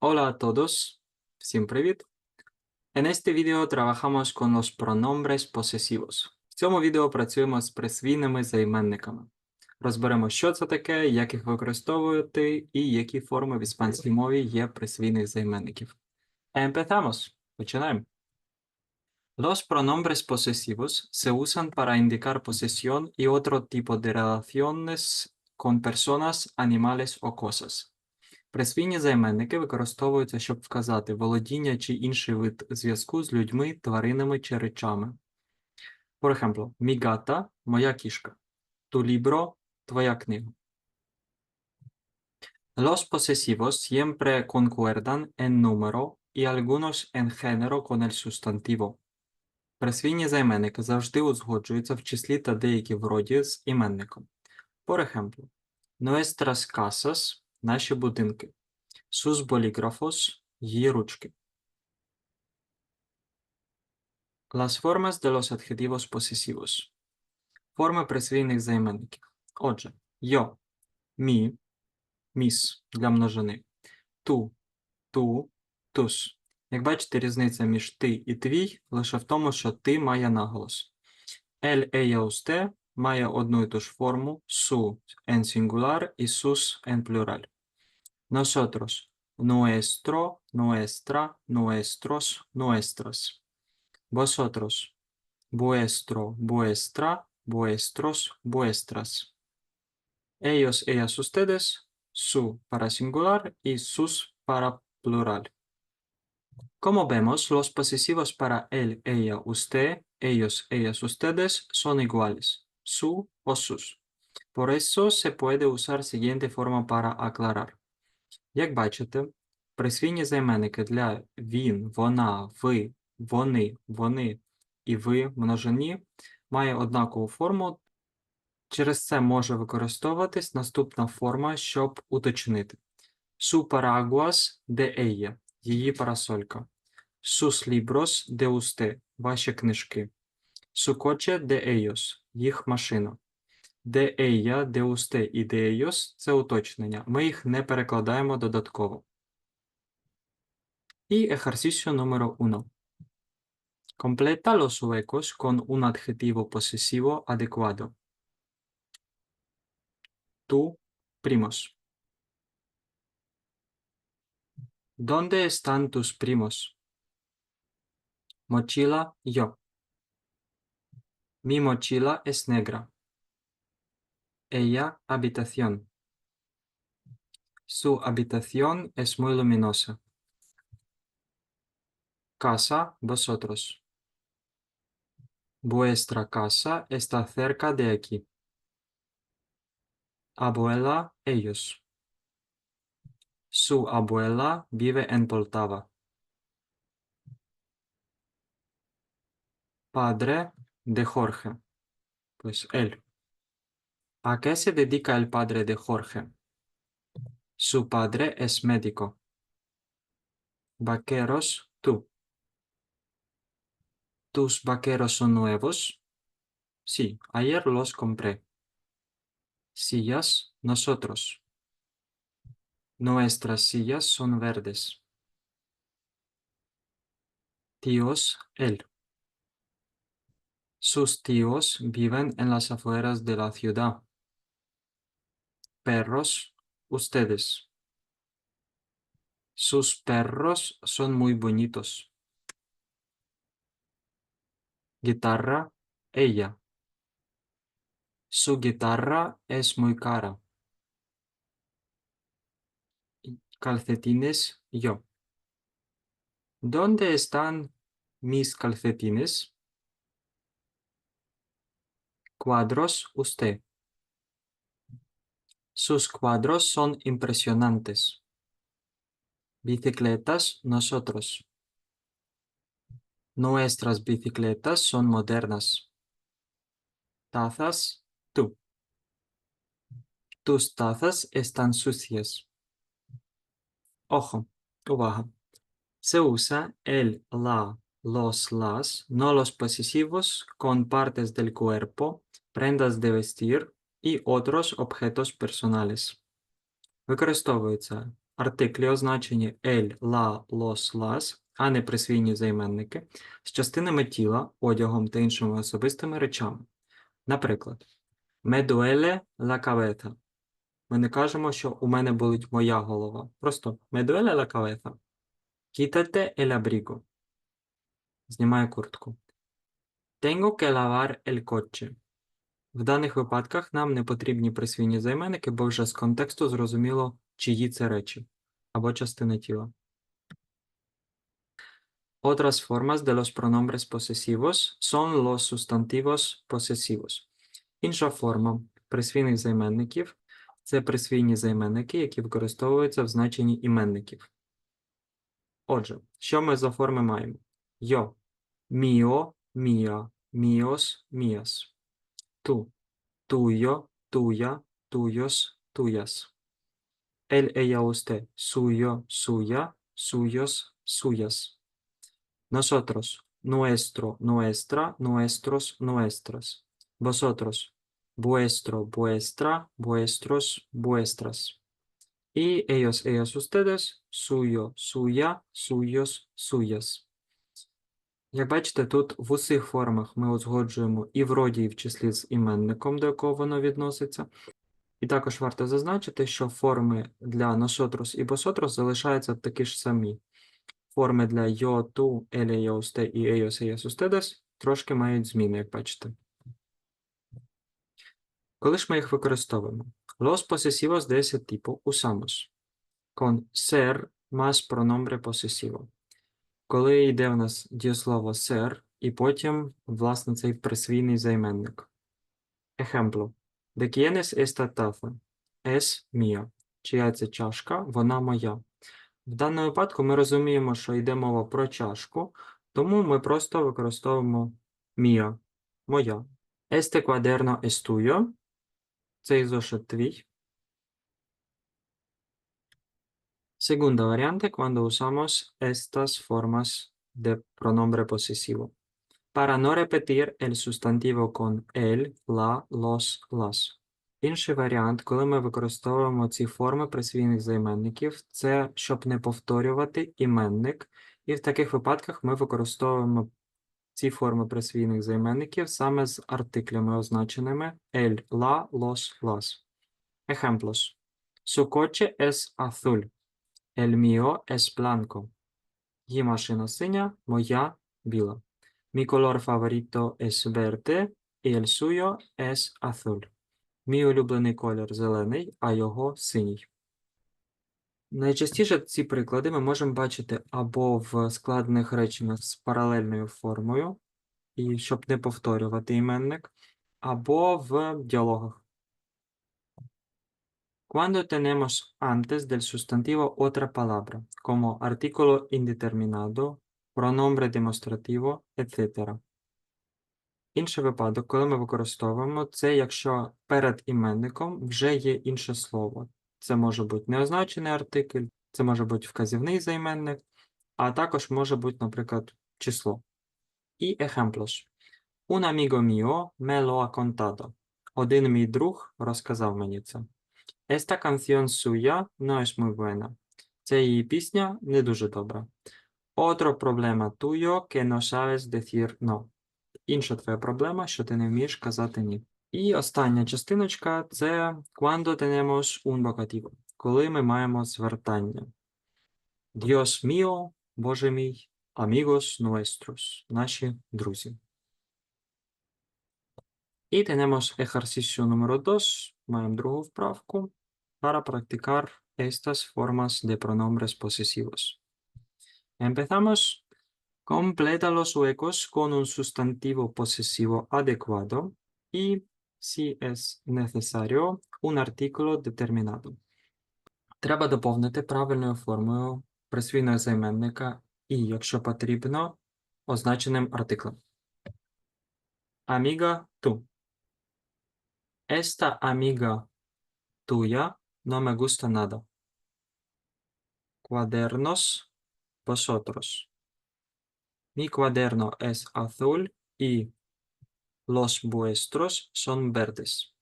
Hola a todos, всім привіт! En este video trabajamos con los pronombres posesivos. В цьому відео працюємо з присвійними займенниками. Розберемо, що це таке, як їх використовувати і які форми в іспанській мові є присвійних займенників. Empezamos. Починаємо. Los pronombres posesivos se usan para indicar posesión y otro tipo de relaciones con personas, animales o cosas. Присвійні займенники використовуються, щоб вказати володіння чи інший вид зв'язку з людьми, тваринами чи речами. Por ejemplo, mi моя кішка. Libro – твоя книга. Los posesivos siempre concuerdan en número y algunos en género con el sustantivo. Присвійні займенники завжди узгоджуються в числі та деякі в роді з іменником. Por ejemplo, nuestras casas – наші будинки. Sus bolígrafos – її ручки. Las formas de los adjetivos posesivos. Форми присвійних займенників. Отже, yo, мі, міс для множини, ту, ту, тус. Як бачите, різниця між ти і твій лише в тому, що ти має наголос. El, ella, usted має одну і ту ж форму su en singular і sus en plural. Nosotros, nuestro, nuestra, nuestros, nuestras. Vosotros, vuestro, vuestra, vuestros, vuestras. Ellos, ellas, ustedes, su para singular y sus para plural. Como vemos, los posesivos para él, ella, usted, ellos, ellas, ustedes son iguales, Su o sus. Por eso se puede usar siguiente forma para aclarar. Як бачите, присвійні займенники для він, вона, ви, вони, вони і ви множині має однакову форму. Через це може використовуватись наступна форма, щоб уточнити. Su paraguas de ella – її парасолька. Sus libros de usted – ваші книжки. Su coche de ellos – їх машина. De ella, de usted і de ellos – це уточнення. Ми їх не перекладаємо додатково. І ejercicio número uno. Completa los huecos con un adjetivo posesivo adecuado. Tú, primos. ¿Dónde están tus primos? Mochila, yo. Mi mochila es negra. Ella, habitación. Su habitación es muy luminosa. Casa, vosotros. Vuestra casa está cerca de aquí. Abuela, ellos. Su abuela vive en Poltava. Padre de Jorge. Pues él. ¿A qué se dedica el padre de Jorge? Su padre es médico. Vaqueros, tú. ¿Tus vaqueros son nuevos? Sí, ayer los compré. Sillas, nosotros. Nuestras sillas son verdes. Tíos, él. Sus tíos viven en las afueras de la ciudad. Perros, ustedes. Sus perros son muy bonitos. Guitarra, ella. Su guitarra es muy cara. Calcetines, yo. ¿Dónde están mis calcetines? cuadros usted. Sus cuadros son impresionantes. Bicicletas nosotros. Nuestras bicicletas son modernas. Tazas tú. Tus tazas están sucias. Ojo o baja. Se usa el, la, los, las, no los posesivos, con partes del cuerpo prendas de vestir y otros objetos personales. Використовується артиклі, означені el, la, los, las, а не присвійні займенники, з частинами тіла, одягом та іншими особистими речами. Наприклад, me duele la cabeza. Ми не кажемо, що у мене болить моя голова. Просто me duele la cabeza. Quítate el abrigo. Знімаю куртку. Tengo que lavar el coche. В даних випадках нам не потрібні присвійні займенники, бо вже з контексту зрозуміло, чиї це речі або частини тіла. Otras formas de los pronombres posesivos son los sustantivos posesivos. Інша форма присвійних займенників це присвійні займенники, які використовуються в значенні іменників. Отже, що ми за форми маємо? Йо, міо, міа, міос, міас. tú, tuyo, tuya, tuyos, tuyas. Él, ella, usted, suyo, suya, suyos, suyas. Nosotros, nuestro, nuestra, nuestros, nuestras. Vosotros, vuestro, vuestra, vuestros, vuestras. Y ellos, ellas, ustedes, suyo, suya, suyos, suyas. Як бачите, тут в усіх формах ми узгоджуємо і в роді, і в числі з іменником, до якого воно відноситься. І також варто зазначити, що форми для nosotros і vosotros залишаються такі ж самі. Форми для ella, usted і ellos, трошки мають зміни, як бачите. Коли ж ми їх використовуємо? Los posesivos de ese tipo usamos con ser más pronombre posesivo. Коли йде в нас дієслово ser, і потім, власне, цей присвійний займенник. Ejemplo. De taza? Es mía. Чия це чашка? Вона моя. В даному випадку ми розуміємо, що йде мова про чашку, тому ми просто використовуємо mía. Моя. Este cuaderno es. Цей зошит твій. Segunda variante cuando usamos estas formas de pronombre posesivo. Para no repetir el sustantivo con el, la, los, las. Інший варіант, коли ми використовуємо ці форми присвійних займенників, це щоб не повторювати іменник, і в таких випадках ми використовуємо ці форми присвійних займенників саме з артиклями, означеними el, la, los, las. Ejemplos. Su coche es azul. El mío es blanco. Її машина синя, моя біла. Mi color favorito es verde y el suyo es azul. Мій улюблений колір зелений, а його синій. Найчастіше ці приклади ми можемо бачити або в складених реченнях з паралельною формою, і щоб не повторювати іменник, або в діалогах. Cuando tenemos antes del sustantivo otra palabra, como artículo indeterminado, pronombre demostrativo, etc. Інший випадок, коли ми використовуємо це, якщо перед іменником вже є інше слово. Це може бути неозначений артикль, це може бути вказівний займенник, а також може бути, наприклад, число. І ejemplos. Un amigo mío me lo ha contado. Один мій друг розказав мені це. Esta canción suya no es muy buena. Це її пісня не дуже добра. Otro problema tuyo que no sabes decir no. Інша твоя проблема, що ти не вмієш казати ні. І остання частиночка це cuando tenemos un vocativo, коли ми маємо звертання. Dios mío, Боже мій, amigos nuestros, наші друзі. І tenemos ejercicio número 2, маємо другу вправку, para practicar estas formas de pronombres posesivos. Empezamos Completa los huecos con un sustantivo posesivo adecuado y, si es necesario, un artículo determinado. Треба доповнити правильною формою присвійного займенника і, якщо потрібно, означеним артиклем. Amiga tú. Esta amiga tuya no me gusta nada. Cuadernos vosotros. Mi cuaderno es azul y los vuestros son verdes.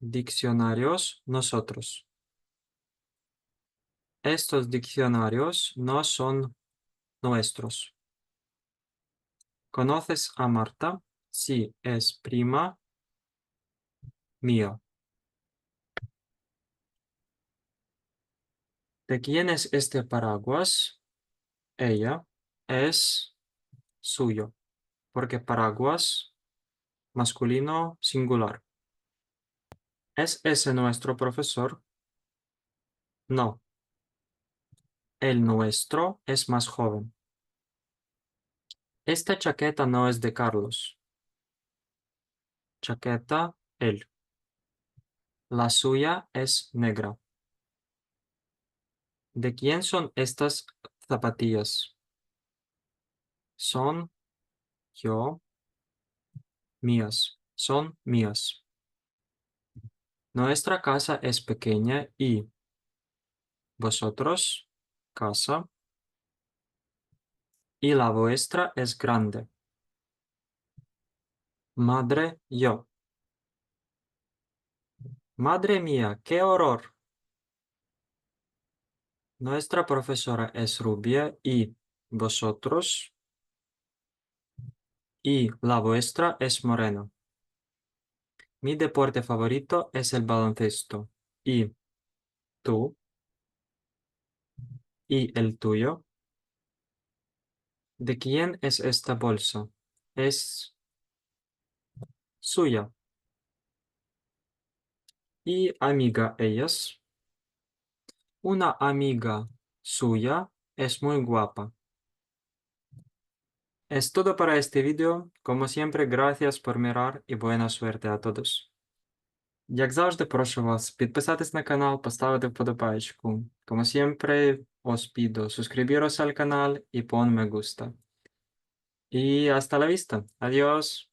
Diccionarios nosotros. Estos diccionarios no son nuestros. ¿Conoces a Marta? Sí, es prima mía. ¿De quién es este paraguas? Ella es suyo, porque paraguas masculino singular. ¿Es ese nuestro profesor? No. El nuestro es más joven. Esta chaqueta no es de Carlos. Chaqueta, él. La suya es negra. ¿De quién son estas zapatillas? Son yo, mías, son mías. Nuestra casa es pequeña y vosotros, casa, y la vuestra es grande. Madre, yo. Madre mía, qué horror. Nuestra profesora es rubia y vosotros y la vuestra es morena. Mi deporte favorito es el baloncesto y tú y el tuyo. ¿De quién es esta bolsa? Es suya. Y amiga ellas. Una amiga suya es muy guapa. Es todo para este vídeo. Como siempre, gracias por mirar і buena suerte a todos. Як завжди, прошу вас підписатись на канал, поставити вподобайку. Como siempre, os pido suscribiros al canal y pon me gusta. Y hasta la vista. Adiós.